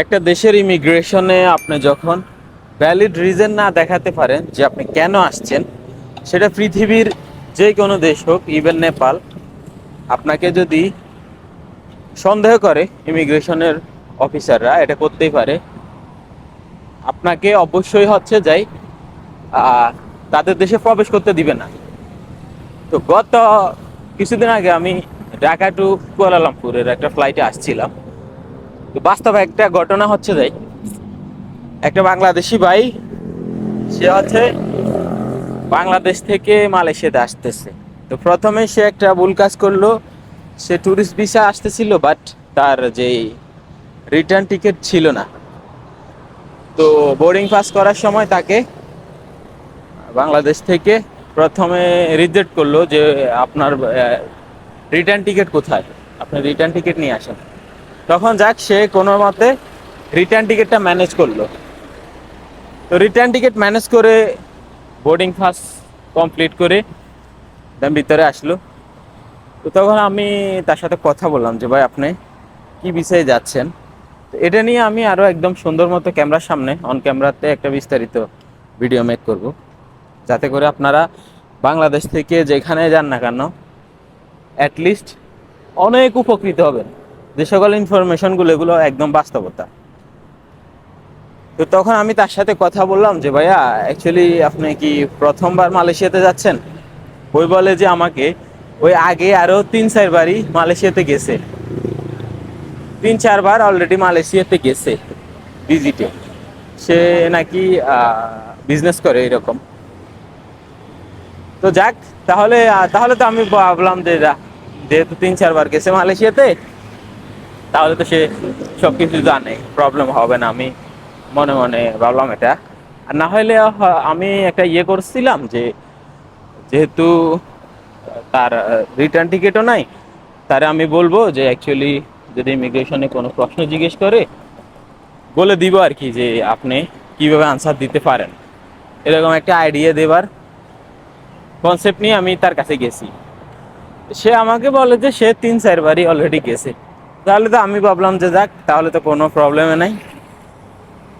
একটা দেশের ইমিগ্রেশনে আপনি যখন ভ্যালিড রিজন না দেখাতে পারেন যে আপনি কেন আসছেন, সেটা পৃথিবীর যে কোনো দেশ হোক ইভেন নেপাল, আপনাকে যদি সন্দেহ করে ইমিগ্রেশনের অফিসাররা এটা করতেই পারে। আপনাকে অবশ্যই হচ্ছে যাই তাদের দেশে প্রবেশ করতে দিবে না। তো গত কিছুদিন আগে আমি ঢাকা টু কুয়ালালামপুরের একটা ফ্লাইটে আসছিলাম। তো বাস্তবে একটা ঘটনা হচ্ছে যাই একটা বাংলাদেশি ভাই, সে হচ্ছে বাংলাদেশ থেকে মালয়েশিয়াতে আসতেছে। তো প্রথমে সে একটা ভুল কাজ করল, সে ট্যুরিস্ট ভিসা আসতেছিল বাট তার যে রিটার্ন টিকিট ছিল না। তো বোর্ডিং পাস করার সময় তাকে বাংলাদেশ থেকে প্রথমে রিজেক্ট করল যে, আপনার রিটার্ন টিকিট কোথায়? আপনি রিটার্ন টিকিট নিয়ে আসেন। তখন যাক, সে কোনো মতে রিটার্ন টিকিটটা ম্যানেজ করল। তো রিটার্ন টিকিট ম্যানেজ করে বোর্ডিং পাস কমপ্লিট করে দেন ভিতরে আসলো। তো তখন আমি তার সাথে কথা বললাম যে, ভাই, আপনি কি বিষয়ে যাচ্ছেন? তো এটা নিয়ে আমি আরও একদম সুন্দর মতো ক্যামেরার সামনে অন ক্যামেরাতে একটা বিস্তারিত ভিডিও মেক করব। যাতে করে আপনারা বাংলাদেশ থেকে যেখানে যান না কেন অ্যাটলিস্ট অনেক উপকৃত হবেন। যে সকল ইনফরমেশনগুলো এগুলো একদম বাস্তবতা। তো তখন আমি তার সাথে কথা বললাম যে, ভাইয়া অ্যাকচুয়ালি আপনি কি প্রথমবার মালয়েশিয়াতে যাচ্ছেন? ওই বলে যে, আমাকে। ওই আগে আরও তিন চারবারই মালয়েশিয়াতে গেছে। তিন চারবার অলরেডি মালয়েশিয়াতে গেছে ভিজিটে সে নাকি বিজনেস করে এরকম। তো যাক, তাহলে তাহলে তো আমি ভাবলাম যে যেহেতু তিন চারবার গেছে মালয়েশিয়াতে তাহলে তো সে সব কিছু জানে প্রবলেম হবে না। আমি মনে মনে ভাবলাম এটা। আর না হলে আমি একটা ইয়ে করছিলাম যে, যেহেতু তার রিটার্ন টিকিটও নাই, তারে আমি বলব যে অ্যাকচুয়ালি যদি ইমিগ্রেশনে কোনো প্রশ্ন জিজ্ঞেস করে, বলে দিব আর কি যে, আপনি কীভাবে আনসার দিতে পারেন। এরকম একটা আইডিয়া দেবার কনসেপ্ট নিয়ে আমি তার কাছে গেছি। সে আমাকে বলে যে, সে তিন চারবারই অলরেডি গেছে। তাহলে তো আমি ভাবলাম যে যাক, তাহলে তো কোনো প্রবলেমে নাই।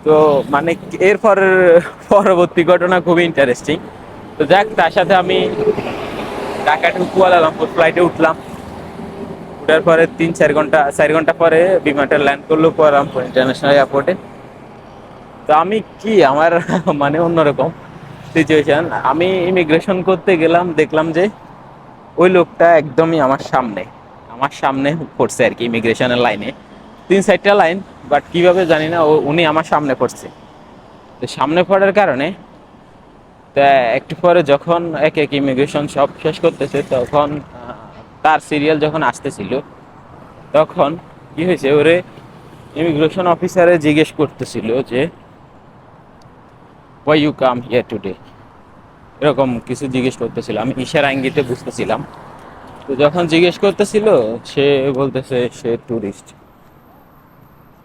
তো মানে এরপর পরবর্তী ঘটনা খুবই ইন্টারেস্টিং তো যাক, তার সাথে আমি ঢাকা টু কুয়ালালামপুর ফ্লাইটে উঠলাম। উঠার পরে তিন, চার ঘণ্টা চার ঘণ্টা পরে বিমানটা ল্যান্ড করল কুয়ালালামপুর ইন্টারন্যাশনাল এয়ারপোর্টে তো আমি কি, আমার মানে অন্যরকম সিচুয়েশন আমি ইমিগ্রেশন করতে গেলাম, দেখলাম যে ওই লোকটা একদমই আমার সামনে। আমার সামনে পড়ছে আর কি ইমিগ্রেশনের লাইনে তিন চারটা লাইন বাট কীভাবে জানি না উনি আমার সামনে পড়ছে তো সামনে পড়ার কারণে, তা একটু পরে যখন এক এক ইমিগ্রেশন সব শেষ করতেছে, তখন তার সিরিয়াল যখন আসতেছিল, তখন কি হয়েছে, ওরে ইমিগ্রেশন অফিসারে জিজ্ঞেস করতেছিল যে why you come here today এরকম কিছু জিজ্ঞেস করতেছিল। আমি ইশারা ইঙ্গিতে বুঝতেছিলাম। তো যখন জিজ্ঞেস করতেছিল, সে বলতেছে সে ট্যুরিস্ট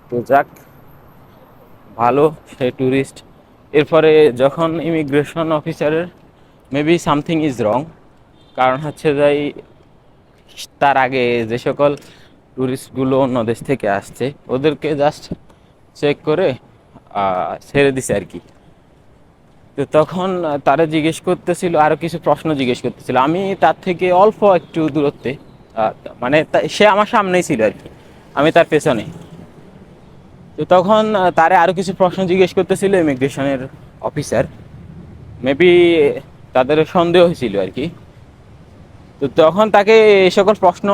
তো যাক, ভালো, সে ট্যুরিস্ট এরপরে যখন ইমিগ্রেশন অফিসারের মেবি সামথিং ইজ রং কারণ হচ্ছে যাই তার আগে যে সকল ট্যুরিস্টগুলো অন্য দেশ থেকে আসছে, ওদেরকে জাস্ট চেক করে ছেড়ে দিছে আর কি। তো তখন তারা জিজ্ঞেস করতেছিল, আরও কিছু প্রশ্ন জিজ্ঞেস করতেছিল। আমি তার থেকে অল্প একটু দূরত্বে মানে সে আমার সামনেই ছিল আর কি। আমি তার পেছনে। তো তখন তারে আরও কিছু প্রশ্ন জিজ্ঞেস করতেছিল ইমিগ্রেশনের অফিসার। মেবি তাদের সন্দেহ হয়েছিল আর কি। তো তখন তাকে এই সকল প্রশ্ন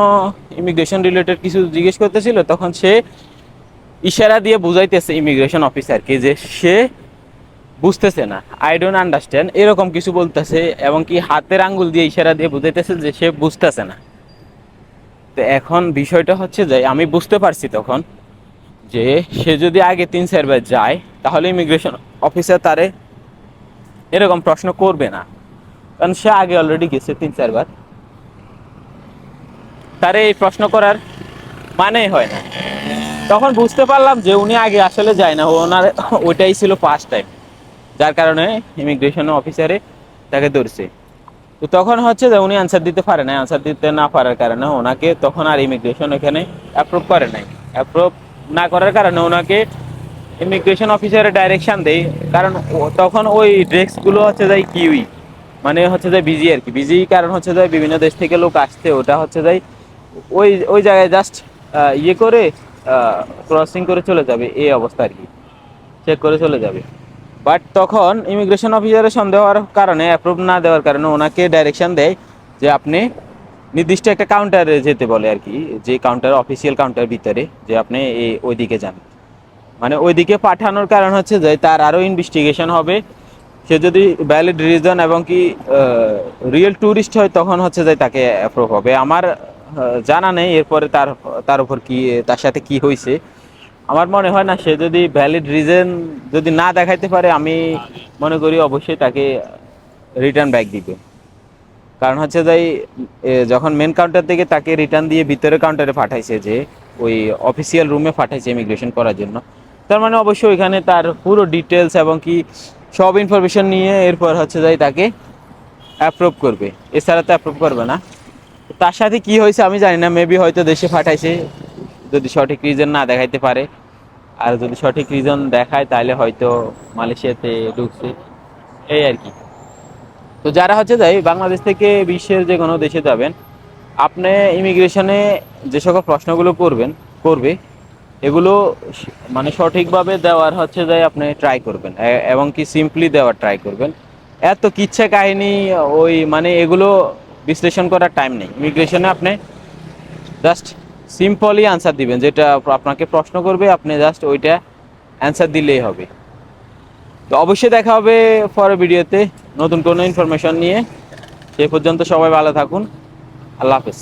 ইমিগ্রেশন রিলেটেড কিছু জিজ্ঞেস করতেছিল। তখন সে ইশারা দিয়ে বুঝাইতেছে ইমিগ্রেশন অফিসারকে যে সে বুঝতেছে না। আই ডোন্ট আন্ডারস্ট্যান্ড এরকম কিছু বলতেছে এবং কি হাতের আঙ্গুল দিয়ে ইশারা দিয়ে বুঝাইতেছে যে সে বুঝতেছে না। তো এখন বিষয়টা হচ্ছে যে, আমি বুঝতে পারছি তখন যে সে যদি আগে তিন চারবার যায়, তাহলে ইমিগ্রেশন অফিসার তারে এরকম প্রশ্ন করবে না। কারণ সে আগে অলরেডি গেছে তিন চারবার। তারে এই প্রশ্ন করার মানে হয় না। তখন বুঝতে পারলাম যে উনি আগে আসলে যায় না। ওনার, ওইটাই ছিল ফার্স্ট টাইম যার কারণে ইমিগ্রেশন অফিসারে তাকে ধরছে। তো তখন হচ্ছে যে উনি অ্যান্সার দিতে পারে না অ্যান্সার দিতে না পারার কারণে ওনাকে তখন আর ইমিগ্রেশন এখানে অ্যাপ্রুভ করে নাই। অ্যাপ্রুভ না করার কারণে ওনাকে ইমিগ্রেশন অফিসারে ডাইরেকশন দেয়। কারণ তখন ওই ড্রেসগুলো হচ্ছে যাই কিউই। মানে হচ্ছে যে বিজি আর কি। বিজি কারণ হচ্ছে যে বিভিন্ন দেশ থেকে লোক আসছে। ওটা হচ্ছে যাই ওই ওই জায়গায় জাস্ট ইয়ে করে ক্রসিং করে চলে যাবে। এই অবস্থা আর কি। চেক করে চলে যাবে। বাট তখন ইমিগ্রেশন অফিসারের সন্দেহ হওয়ার কারণে অ্যাপ্রুভ না দেওয়ার কারণে ওনাকে ডাইরেকশন দেয় যে আপনি নির্দিষ্ট একটা কাউন্টারে যেতে বলে আর কি, যে কাউন্টার অফিসিয়াল কাউন্টার ভিতরে, যে আপনি এই ওইদিকে যান। মানে ওইদিকে পাঠানোর কারণ হচ্ছে যে তার আরও ইনভেস্টিগেশন হবে। সে যদি ভ্যালিড রিজন এবং কি রিয়েল ট্যুরিস্ট হয়, তখন হচ্ছে যে তাকে অ্যাপ্রুভ হবে। আমার জানা নেই, এরপরে তার তার উপর কি, তার সাথে কি হয়েছে আমার মনে হয় না, সে যদি ভ্যালিড রিজন যদি না দেখাইতে পারে, আমি মনে করি অবশ্যই তাকে রিটার্ন ব্যাক দিবে। কারণ হচ্ছে যাই যখন মেন কাউন্টার থেকে তাকে রিটার্ন দিয়ে ভিতরে কাউন্টারে পাঠাইছে যে, ওই অফিসিয়াল রুমে পাঠাইছে ইমিগ্রেশন করার জন্য, তার মানে অবশ্যই ওইখানে তার পুরো ডিটেলস এবং কি সব ইনফরমেশন নিয়ে এরপর হচ্ছে যাই তাকে অ্যাপ্রুভ করবে। এছাড়া তো অ্যাপ্রুভ করবে না। তার সাথে কি হয়েছে আমি জানি না মেবি হয়তো দেশে পাঠাইছে। যদি সঠিক রিজন না দেখাইতে পারে, আর যদি সঠিক রিজন দেখায়, তাহলে হয়তো মালয়েশিয়াতে ঢুকছে। এই আর কি। তো যারা হচ্ছে যাই বাংলাদেশ থেকে বিশ্বের যে কোনো দেশে যাবেন, আপনি ইমিগ্রেশনে যে সকল প্রশ্নগুলো করবেন, করবে, এগুলো মানে সঠিকভাবে দেওয়ার হচ্ছে যাই আপনি ট্রাই করবেন এবং কি সিম্পলি দেওয়ার ট্রাই করবেন। এত কিচ্ছা কাহিনী, ওই মানে এগুলো বিশ্লেষণ করার টাইম নেই। ইমিগ্রেশনে আপনি জাস্ট সিম্পলি আনসার দিবেন, যেটা আপনাকে প্রশ্ন করবে, আপনি জাস্ট ওইটা অ্যান্সার দিলেই হবে। তো অবশ্যই দেখা হবে পরের ভিডিওতে নতুন কোনো ইনফরমেশন নিয়ে। সে পর্যন্ত সবাই ভালো থাকুন। আল্লাহ হাফেজ।